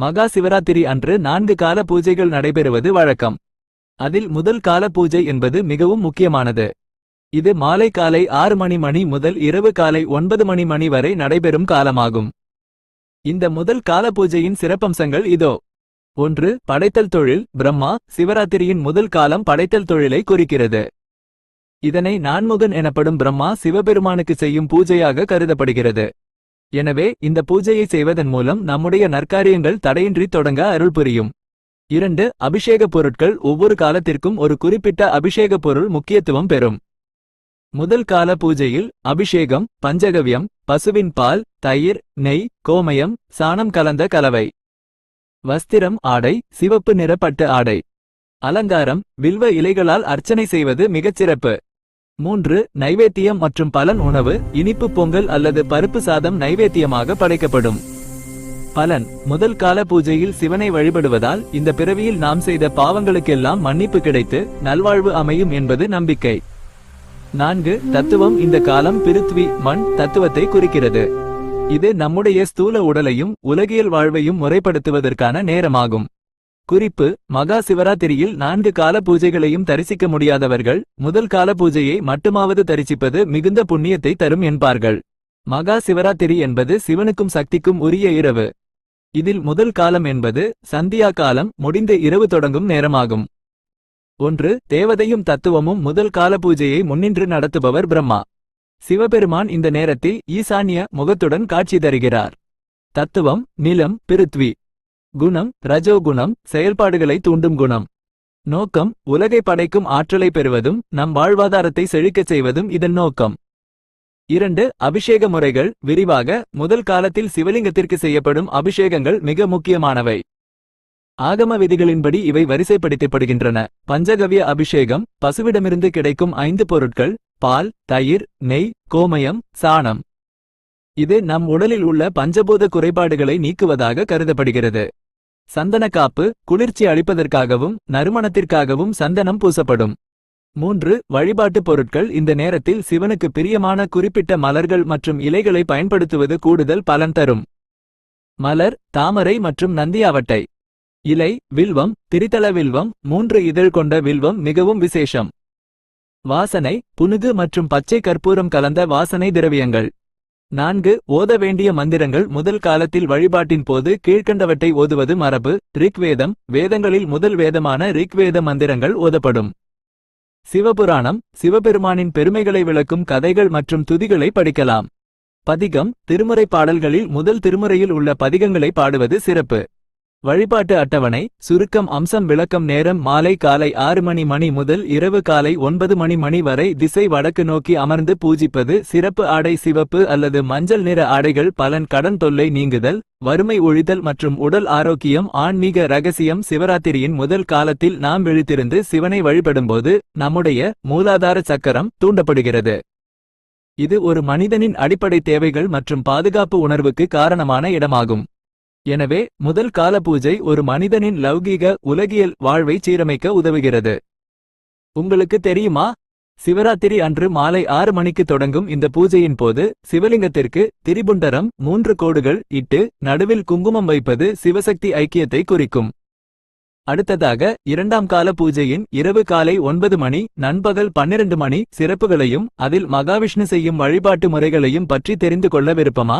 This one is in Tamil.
மகா சிவராத்திரி அன்று நான்கு கால பூஜைகள் நடைபெறுவது வழக்கம். அதில் முதல் கால பூஜை என்பது மிகவும் முக்கியமானது. இது மாலை காலை ஆறு மணி மணி முதல் இரவு காலை ஒன்பது மணி மணி வரை நடைபெறும் காலமாகும். இந்த முதல் கால பூஜையின் சிறப்பம்சங்கள் இதோ. ஒன்று படைத்தல் தொழில் பிரம்மா சிவராத்திரியின் முதல் காலம் படைத்தல் தொழிலை குறிக்கிறது. இதனை நான்முகன் எனப்படும் பிரம்மா சிவபெருமானுக்கு செய்யும் பூஜையாக கருதப்படுகிறது. எனவே இந்த பூஜையை செய்வதன் மூலம் நம்முடைய நற்காரியங்கள் தடையின்றி தொடங்க அருள் புரியும். இரண்டு அபிஷேக பொருட்கள் ஒவ்வொரு காலத்திற்கும் ஒரு குறிப்பிட்ட அபிஷேக பொருள் முக்கியத்துவம் பெறும். முதல் கால பூஜையில் அபிஷேகம் பஞ்சகவ்யம் பசுவின் பால் தயிர் நெய் கோமயம் சாணம் கலந்த கலவை. வஸ்திரம் ஆடை சிவப்பு நிறப்பட்டு ஆடை. அலங்காரம் வில்வ இலைகளால் அர்ச்சனை செய்வது மிகச் சிறப்பு. மூன்று நைவேத்தியம் மற்றும் பலன் உணவு இனிப்பு பொங்கல் அல்லது பருப்பு சாதம் நைவேத்தியமாக படைக்கப்படும். பலன் முதல் கால பூஜையில் சிவனை வழிபடுவதால் இந்த பிறவியில் நாம் செய்த பாவங்களுக்கெல்லாம் மன்னிப்பு கிடைத்து நல்வாழ்வு அமையும் என்பது நம்பிக்கை. நான்கு தத்துவம் இந்த காலம் பிருத்வி மண் தத்துவத்தை குறிக்கிறது. இது நம்முடைய ஸ்தூல உடலையும் உலகியல் வாழ்வையும் முறைப்படுத்துவதற்கான நேரமாகும். குறிப்பு மகா சிவராத்திரியில் நான்கு கால பூஜைகளையும் தரிசிக்க முடியாதவர்கள் முதல் கால பூஜையை மட்டுமாவது தரிசிப்பது மிகுந்த புண்ணியத்தை தரும் என்பார்கள். மகா சிவராத்திரி என்பது சிவனுக்கும் சக்திக்கும் உரிய இரவு. இதில் முதல் காலம் என்பது சந்தியா காலம் முடிந்த இரவு தொடங்கும் நேரமாகும். ஒன்று தேவதையும் தத்துவமும் முதல் கால பூஜையை முன்னின்று நடத்துபவர் பிரம்மா. சிவபெருமான் இந்த நேரத்தில் ஈசான்ய முகத்துடன் காட்சி தருகிறார். தத்துவம் நிலம் பிருத்வி. குணம் ரஜோகுணம் செயல்பாடுகளை தூண்டும் குணம். நோக்கம் உலகை படைக்கும் ஆற்றலை பெறுவதும் நம் வாழ்வாதாரத்தை செழிக்கச் செய்வதும் இதன் நோக்கம். இரண்டு அபிஷேக முறைகள் விரிவாக முதல் காலத்தில் சிவலிங்கத்திற்கு செய்யப்படும் அபிஷேகங்கள் மிக முக்கியமானவை. ஆகம விதிகளின்படி இவை வரிசைப்படுத்தப்படுகின்றன. பஞ்சகவ்ய அபிஷேகம் பசுவிடமிருந்து கிடைக்கும் ஐந்து பொருட்கள் பால் தயிர் நெய் கோமயம் சாணம். இது நம் உடலில் உள்ள பஞ்சபூத குறைபாடுகளை நீக்குவதாக கருதப்படுகிறது. சந்தன காப்பு குளிர்ச்சி அளிப்பதற்காகவும் நறுமணத்திற்காகவும் சந்தனம் பூசப்படும். மூன்று வழிபாட்டு பொருட்கள் இந்த நேரத்தில் சிவனுக்கு பிரியமான குறிப்பிட்ட மலர்கள் மற்றும் இலைகளை பயன்படுத்துவது கூடுதல் பலன் தரும். மலர் தாமரை மற்றும் நந்தியாவட்டை இலை வில்வம் திரிதல வில்வம் மூன்று இதழ் கொண்ட வில்வம் மிகவும் விசேஷம். வாசனை புனுகு மற்றும் பச்சை கற்பூரம் கலந்த வாசனை திரவியங்கள். நான்கு ஓத வேண்டிய மந்திரங்கள் முதல் காலத்தில் வழிபாட்டின் போது கீழ்க்கண்டவற்றை ஓதுவது மரபு ரிக்வேதம் வேதங்களில் முதல் வேதமான ரிக்வேத மந்திரங்கள் ஓதப்படும். சிவபுராணம் சிவபெருமானின் பெருமைகளை விளக்கும் கதைகள் மற்றும் துதிகளை படிக்கலாம். பதிகம் திருமுறை பாடல்களில் முதல் திருமுறையில் உள்ள பதிகங்களை பாடுவது சிறப்பு. வழிபாட்டு அட்டவணை சுருக்கம் அம்சம் விளக்கம் நேரம் மாலை காலை ஆறு மணி மணி முதல் இரவு காலை ஒன்பது மணி மணி வரை திசை வடக்கு நோக்கி அமர்ந்து பூஜிப்பது சிறப்பு ஆடை சிவப்பு அல்லது மஞ்சள் நிற ஆடைகள் பலன் கடன் தொல்லை நீங்குதல் வறுமை ஒழிதல் மற்றும் உடல் ஆரோக்கியம் ஆன்மீக ரகசியம் சிவராத்திரியின் முதல் காலத்தில் நாம் விழித்திருந்து சிவனை வழிபடும்போது நம்முடைய மூலாதார சக்கரம் தூண்டப்படுகிறது. இது ஒரு மனிதனின் அடிப்படை தேவைகள் மற்றும் பாதுகாப்பு உணர்வுக்கு காரணமான இடமாகும். எனவே முதல் கால பூஜை ஒரு மனிதனின் லௌகீக உலகியல் வாழ்வை சீரமைக்க உதவுகிறது. உங்களுக்கு தெரியுமா? சிவராத்திரி அன்று மாலை ஆறு மணிக்கு தொடங்கும் இந்த பூஜையின் போது சிவலிங்கத்திற்கு திரிபுண்டரம் மூன்று கோடுகள் இட்டு நடுவில் குங்குமம் வைப்பது சிவசக்தி ஐக்கியத்தை குறிக்கும். அடுத்ததாக இரண்டாம் கால பூஜையின் இரவு காலை ஒன்பது மணி நண்பகல் பன்னிரண்டு மணி சிறப்புகளையும் அதில் மகாவிஷ்ணு செய்யும் வழிபாட்டு முறைகளையும் பற்றி தெரிந்து கொள்ள விருப்பமா?